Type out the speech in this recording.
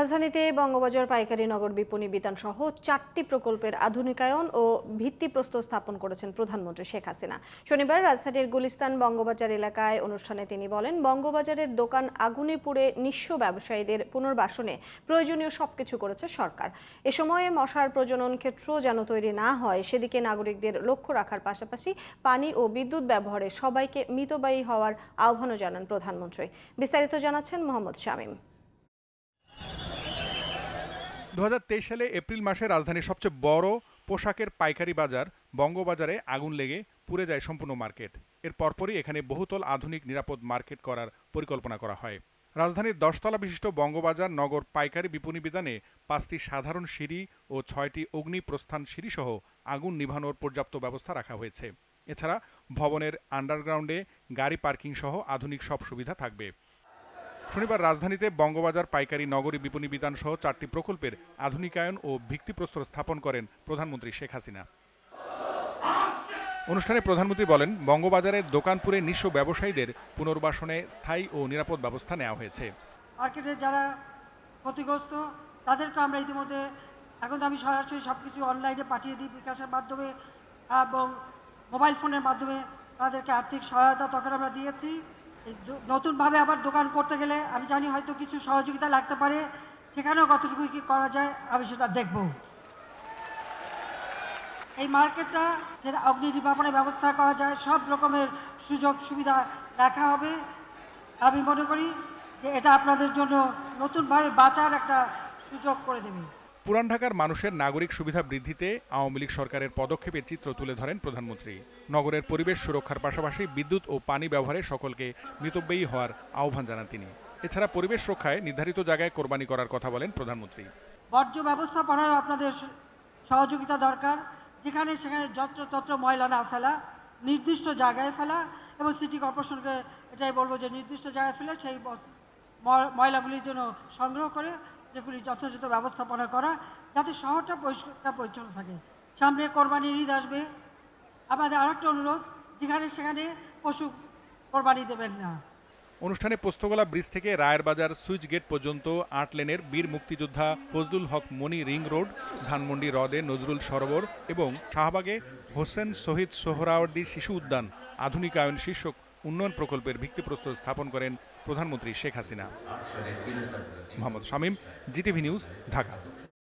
রাজধানীতে বঙ্গবাজার পাইকারি নগর বিপণী বিতান সহ চারটি প্রকল্পের আধুনিকায়ন ও ভিত্তিপ্রস্তর স্থাপন করেছেন প্রধানমন্ত্রী শেখ হাসিনা। শনিবার রাজধানীর গুলিস্তান বঙ্গবাজার এলাকায় অনুষ্ঠানে তিনি বলেন, বঙ্গবাজারের দোকান আগুনে পুড়ে নিঃস্ব ব্যবসায়ীদের পুনর্বাসনে প্রয়োজনীয় সবকিছু করেছে সরকার। এ সময়ে মশার প্রজনন ক্ষেত্র যেন তৈরি না হয়, সেদিকে নাগরিকদের লক্ষ্য রাখার পাশাপাশি পানি ও বিদ্যুৎ ব্যবহারে সবাইকে মিতবায়ী হওয়ার আহ্বানও জানান প্রধানমন্ত্রী। বিস্তারিত জানাচ্ছেন মোহাম্মদ শামীম। দু হাজার তেইশ সালে এপ্রিল মাসে রাজধানীর সবচেয়ে বড় পোশাকের পাইকারি বাজার বঙ্গবাজারে আগুন লেগে পুড়ে যায় সম্পূর্ণ মার্কেট। এর পরপরই এখানে বহুতল আধুনিক নিরাপদ মার্কেট করার পরিকল্পনা করা হয়। রাজধানীর দশতলা বিশিষ্ট বঙ্গবাজার নগর পাইকারি বিপণী বিতানে পাঁচটি সাধারণ সিঁড়ি ও ছয়টি অগ্নি প্রস্থান সিঁড়ি সহ আগুন নিভানোর পর্যাপ্ত ব্যবস্থা রাখা হয়েছে। এছাড়া ভবনের আন্ডারগ্রাউন্ডে গাড়ি পার্কিং সহ আধুনিক সব সুবিধা থাকবে। শনিবার রাজধানীতে বঙ্গবাজার পাইকারি নগরী বিপণী বিতান সহ চারটি প্রকল্পের আধুনিকায়ন ও ভিত্তিপ্রস্তর স্থাপন করেন প্রধানমন্ত্রী শেখ হাসিনা। অনুষ্ঠানে প্রধানমন্ত্রী বলেন, বঙ্গবাজারে দোকানপুরে নিঃস্ব ব্যবসায়ীদের পুনর্বাসনে স্থায়ী ও নিরাপদ ব্যবস্থা নেওয়া হয়েছে। মার্কেটের যারা ক্ষতিগ্রস্ত, তাদেরকে আমরা ইতিমধ্যে, এখন আমি সরাসরি সব কিছু অনলাইনে পাঠিয়ে দিই বিকাশের মাধ্যমে এবং মোবাইল ফোনের মাধ্যমে তাদেরকে আর্থিক সহায়তা তখন আমরা দিয়েছি। নতুনভাবে আবার দোকান করতে গেলে, আমি জানি হয়তো কিছু সহযোগিতা লাগতে পারে, সেখানেও কতটুকু কী করা যায়, আমি সেটা দেখব। এই মার্কেটটা যেটা অগ্নি নির্বাপনের ব্যবস্থা করা যায়, সব রকমের সুযোগ সুবিধা রাখা হবে। আমি মনে করি যে এটা আপনাদের জন্য নতুনভাবে বাঁচার একটা সুযোগ করে দেবে। পুরান ঢাকার মানুষের নাগরিক সুবিধা বৃদ্ধিতে আওয়ামী লীগ সরকারের পদক্ষেপের চিত্র তুলে ধরেন প্রধানমন্ত্রী। নগরের পরিবেশ সুরক্ষার পাশাপাশি বিদ্যুৎ ও পানি ব্যবহারে সকলকে মিতব্যয়ী হওয়ার আহ্বান জানান তিনি। এছাড়া পরিবেশ রক্ষায় নির্ধারিত জায়গায় কোরবানি করার কথা বলেন প্রধানমন্ত্রী। বর্জ্য ব্যবস্থাপনায় আপনাদের সহযোগিতা দরকার। যেখানে সেখানে যত্রতত্র ময়লা না ফেলা, নির্দিষ্ট জায়গায় ফেলা এবং সিটি কর্পোরেশনকে এটাই বলব যে নির্দিষ্ট জায়গায় ফেলে সেই ময়লাগুলির জন্য সংগ্রহ করে যেগুলি যথাযথ ব্যবস্থাপনা করা, যাতে শহরটা পরিষ্কার পরিচ্ছন্ন থাকে। সামনে কোরবানির ঈদ আসবে। আমাদের আরেকটা অনুরোধ, যেখানে সেখানে পশু কোরবানি দেবেন না। অনুষ্ঠানে পোস্তগোলা ব্রিজ থেকে রায়ের বাজার সুইচ গেট পর্যন্ত আট লেনের বীর মুক্তিযোদ্ধা ফজলুল হক মনি রিং রোড, ধানমন্ডি হ্রদে নজরুল সরোবর এবং শাহবাগে হোসেন শহীদ সোহরাওয়ার্দী শিশু উদ্যান, আধুনিকায়ন শীর্ষক উন্নয়ন প্রকল্পের ভিত্তিপ্রস্তর স্থাপন করেন প্রধানমন্ত্রী Sheikh Hasina. Mohammad Shamim GTV news Dhaka.